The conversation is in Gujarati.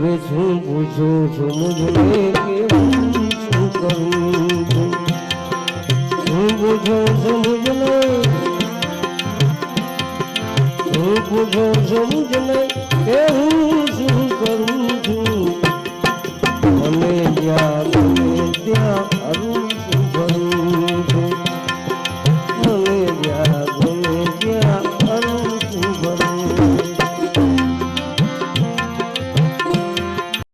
હવે શું પૂછું છું મુજને કેવું શું શું કરું છું મને જ્યાં